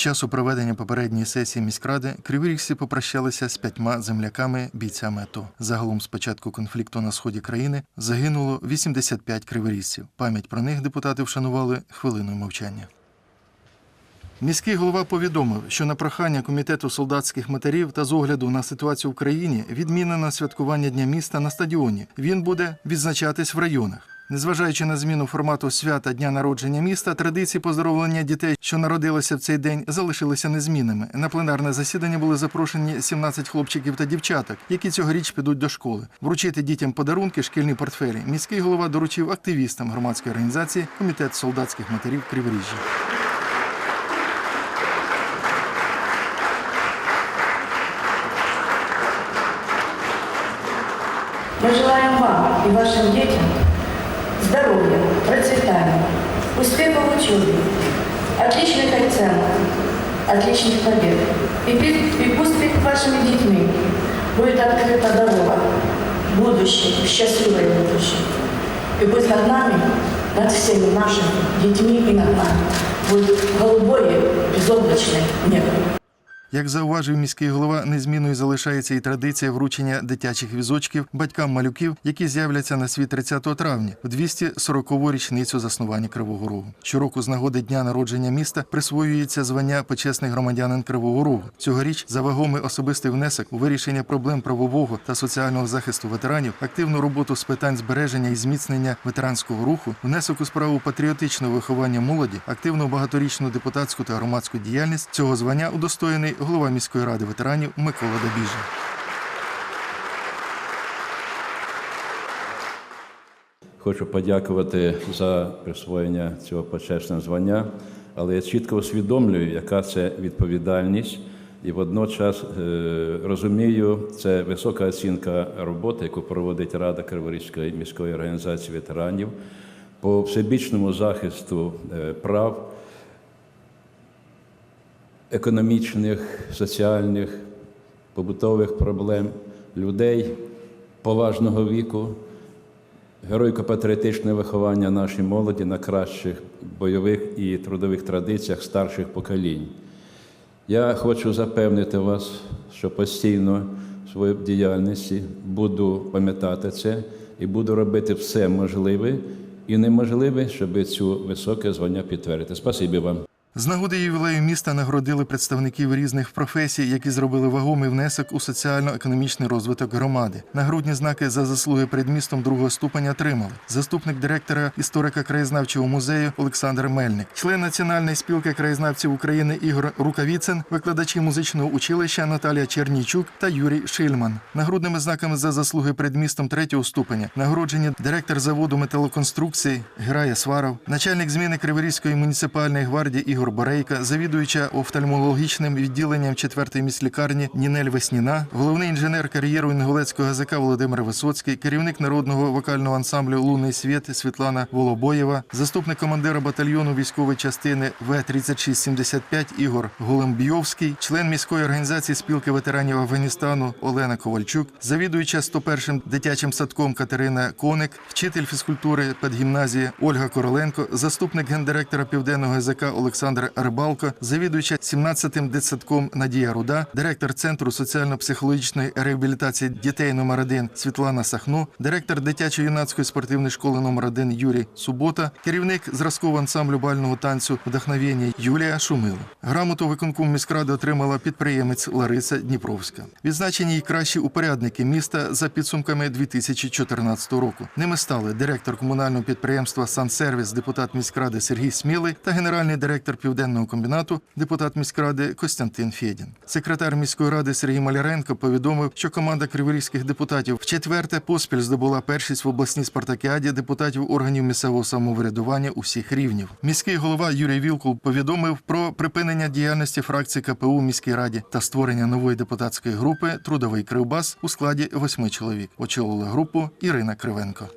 часу проведення попередньої сесії міськради криворігці попрощалися з п'ятьма земляками бійцями АТО. Загалом з початку конфлікту на сході країни загинуло 85 кривирісців. Пам'ять про них депутати вшанували хвилиною мовчання. Міський голова повідомив, що на прохання комітету солдатських матерів та з огляду на ситуацію в країні відмінено святкування Дня міста на стадіоні. Він буде відзначатись в районах. Незважаючи на зміну формату свята дня народження міста, традиції поздоровлення дітей, що народилися в цей день, залишилися незмінними. На пленарне засідання були запрошені 17 хлопчиків та дівчаток, які цьогоріч підуть до школи. Вручити дітям подарунки, шкільні портфелі. Міський голова доручив активістам громадської організації Комітет солдатських матерів Криворіжжя. Мы желаем вам и вашим детям здоровья, процветания, успехов в учебе, отличных оценок, отличных побед. И, и пусть перед вашими детьми будет открыта дорога, будущее, счастливое будущее. И пусть над нами, над всеми нашими детьми и над нами будет голубое, безоблачное небо. Як зауважив міський голова, незмінною залишається і традиція вручення дитячих візочків батькам малюків, які з'являться на світ 30 травня в 240-ту річницю заснування Кривого Рогу. Щороку з нагоди дня народження міста присвоюється звання почесний громадянин Кривого Рогу. Цьогоріч за вагомий особистий внесок у вирішення проблем правового та соціального захисту ветеранів, активну роботу з питань збереження і зміцнення ветеранського руху, внесок у справу патріотичного виховання молоді, активну багаторічну депутатську та громадську діяльність цього звання удостоєний голова міської ради ветеранів Микола Добіжа. Хочу подякувати за присвоєння цього почесного звання, але я чітко усвідомлюю, яка це відповідальність, і водночас е, розумію, це висока оцінка роботи, яку проводить Рада Криворізької міської організації ветеранів по всебічному захисту е, прав економічних, соціальних, побутових проблем людей поважного віку, героїко-патріотичне виховання нашої молоді на кращих бойових і трудових традиціях старших поколінь. Я хочу запевнити вас, що постійно в своїй діяльності буду пам'ятати це і буду робити все можливе і неможливе, щоб цю високе звання підтвердити. Спасибі вам. З нагоди ювілею міста нагородили представників різних професій, які зробили вагомий внесок у соціально-економічний розвиток громади. Нагрудні знаки за заслуги перед містом другого ступеня отримали заступник директора історико краєзнавчого музею Олександр Мельник, член Національної спілки краєзнавців України Ігор Рукавіцин, викладачі музичного училища Наталія Чернійчук та Юрій Шильман. Нагрудними знаками за заслуги перед містом третього ступеня нагороджені директор заводу металоконструкцій Герая Сваров, начальник зміни Криворізької муніципальної гвардії Ігор Борейка, завідуюча офтальмологічним відділенням 4-ї міськлікарні Нінель Весніна, головний інженер кар'єру Інгулецького ГЗК Володимир Висоцький, керівник народного вокального ансамблю Лунний світ Світлана Волобоєва, заступник командира батальйону військової частини В-3675 Ігор Голембйовський, член міської організації спілки ветеранів Афганістану Олена Ковальчук, завідуюча 101-м дитячим садком Катерина Коник, вчитель фізкультури педгімназії Ольга Короленко, заступник гендиректора Південного ГЗК Олександр Рибалко, завідуюча 17-м дитсадком Надія Руда, директор Центру соціально-психологічної реабілітації дітей номер 1 Світлана Сахно, директор дитячо-юнацької спортивної школи номер 1 Юрій Субота, керівник зразкового ансамблю бального танцю «Вдохновення» Юлія Шумило. Грамоту виконком міськради отримала підприємець Лариса Дніпровська. Відзначені й кращі упорядники міста за підсумками 2014 року. Ними стали директор комунального підприємства «Сансервіс», депутат міськради Сергій Смілий та генеральний директор південного комбінату, депутат міськради Костянтин Фєдін. Секретар міської ради Сергій Маляренко повідомив, що команда криворізьких депутатів вчетверте поспіль здобула першість в обласній спартакіаді депутатів органів місцевого самоврядування усіх рівнів. Міський голова Юрій Вілкул повідомив про припинення діяльності фракції КПУ в міській раді та створення нової депутатської групи Трудовий Кривбас у складі восьми чоловік. Очолила групу Ірина Кривенко.